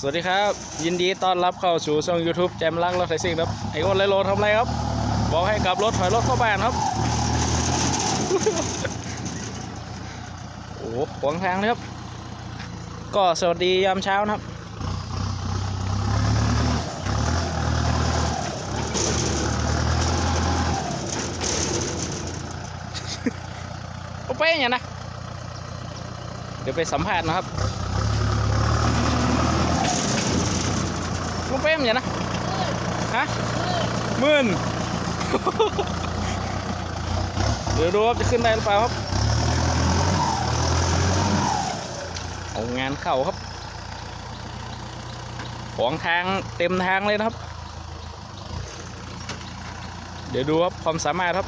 สวัสดีครับ ยินดีต้อนรับเข้าสู่ช่อง YouTube แจมลักรถไถซิ่งครับไอโอนไลโลทำไรครับ บอกให้กลับรถถอยรถเข้าบ้านครับ โอ้โหขวางทางเลยครับ ก็สวัสดียามเช้านะครับโอเป้อย่างนะ เดี๋ยวไปสัมภาษณ์นะครับ ลุงเป้มอย่านะฮะหมื่นเดี๋ยวดูว่าจะขึ้นได้หรือเปล่าครับเอางานเข้าครับ ของทางเต็มทางเลยนะครับ เดี๋ยวดูครับความสามารถครับ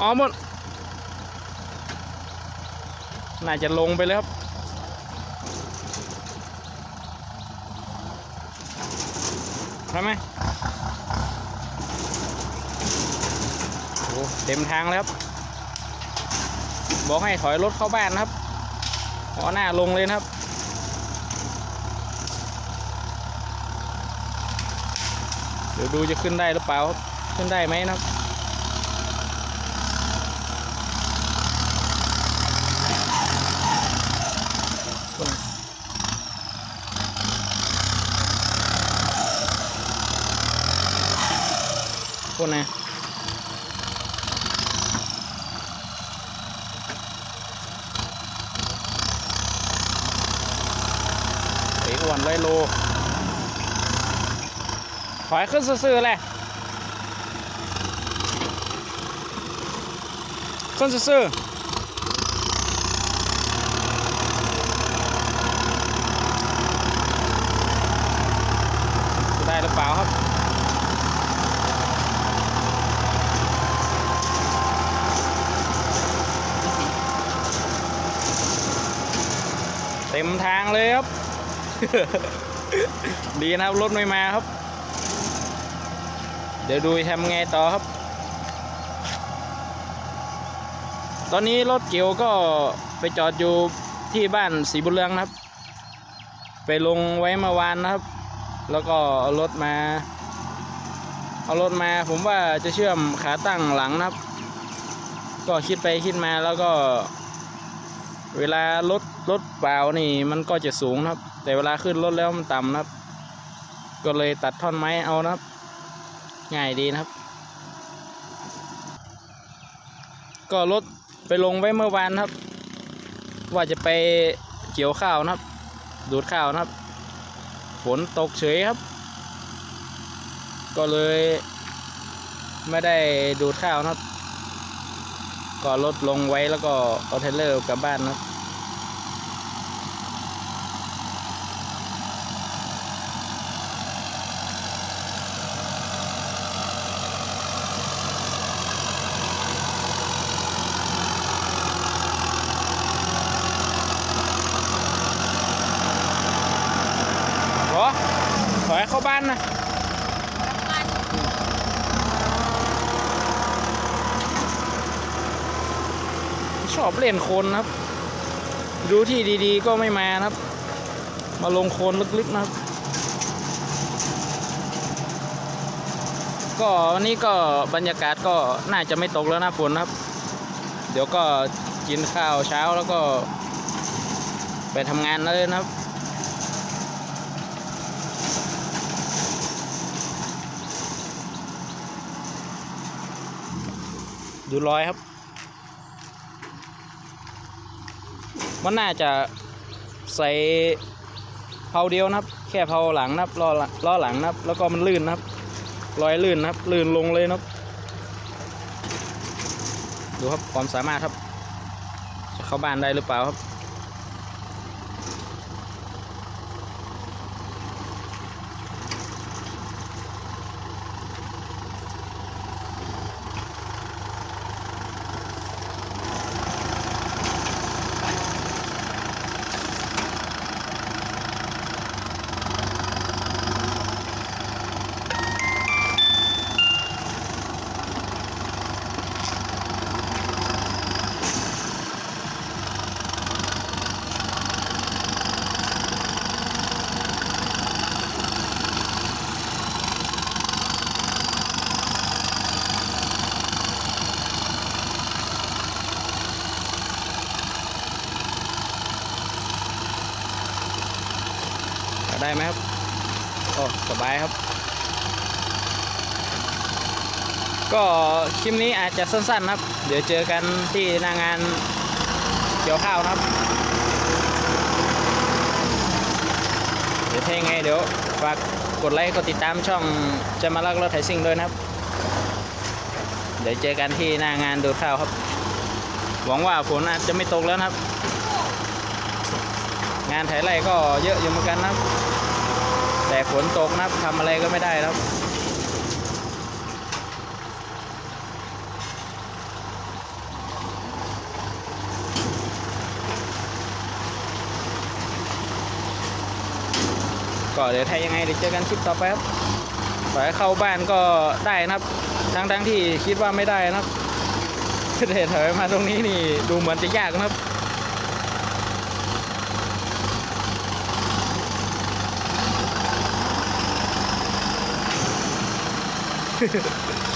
อ๋อหมด น่าจะลงไปเลยครับใช่ไหมโอ้เต็มทางแล้วครับ บอกให้ถอยรถเข้าบ้านนะครับอ๋อหน้าลงเลยนะครับเดี๋ยวดูจะขึ้นได้หรือเปล่า ขึ้นได้ไหมนะครับ คนนะไอ้อ้วนเลยโลถอยขึ้นซื่อๆเลยขึ้นซื่อได้หรือเปล่าครับ เต็มทางเลยครับ ดีนะครับรถไม่มาครับ เดี๋ยวดูทำไงต่อครับ ตอนนี้รถเกี่ยวก็ไปจอดอยู่ที่บ้านสีบุญเรืองนะครับ ไปลงไว้เมื่อวานนะครับ แล้วก็เอารถมา เอารถมาผมว่าจะเชื่อมขาตั้งหลังนะครับ ก็คิดไปคิดมาแล้วก็ เวลารถรถเปล่านี่มันก็จะสูงนะครับ แต่เวลาขึ้นรถแล้วมันต่ำนะครับ ก็เลยตัดท่อนไม้เอานะครับ ง่ายดีนะครับ ก็รถไปลงไว้เมื่อวานครับ ว่าจะไปเกี่ยวข้าวนะครับ ดูดข้าวนะครับ ฝนตกเฉยครับ ก็เลยไม่ได้ดูดข้าวนะครับ ก็ลดลงไว้แล้วก็เอาเทเลอร์กลับบ้านนะครับเหรอถอยเข้าบ้านนะ ชอบเล่นโคลนครับ ดูที่ดีๆก็ไม่มานะครับ มาลงโคลนลึกๆนะครับ ก็วันนี้ก็บรรยากาศก็น่าจะไม่ตกแล้วนะฝนครับ เดี๋ยวก็กินข้าวเช้าแล้วก็ ไปทำงานเลยนะครับดูรอยครับ มันน่าจะใส่เผาเดียวนะครับ แค่เผาหลังนะครับล้อหลังล้อหลังนะครับ แล้วก็มันลื่นนะครับลอยลื่นนะครับ ลื่นลงเลยนะครับ ดูครับความสามารถครับ จะเข้าบ้านได้หรือเปล่าครับ ได้ไหมครับโอ้สบายครับ ก็คลิปนี้อาจจะสั้นๆครับ เดี๋ยวเจอกันที่หน้างานเกี่ยวข้าวนะครับ เดี๋ยวถ้ายังไงเดี๋ยวฝากกดไลค์กดติดตามช่องจะมาลักรถไถซิ่งด้วยนะครับ เดี๋ยวเจอกันที่หน้างานดูข้าวครับ หวังว่าฝนอาจจะไม่ตกแล้วนะครับ งานไถไร่ก็เยอะอยู่เหมือนกันนะแต่ฝนตกนะทำอะไรก็ไม่ได้นะครับก็เดี๋ยวถ้ายังไงเดี๋ยวเจอกันคลิปต่อไปครับขอให้เข้าบ้านก็ได้นะครับทั้งทั้งๆที่คิดว่าไม่ได้นะครับเดี๋ยวถอยมาตรงนี้นี่ดูเหมือนจะยากนะครับ ハハハハ。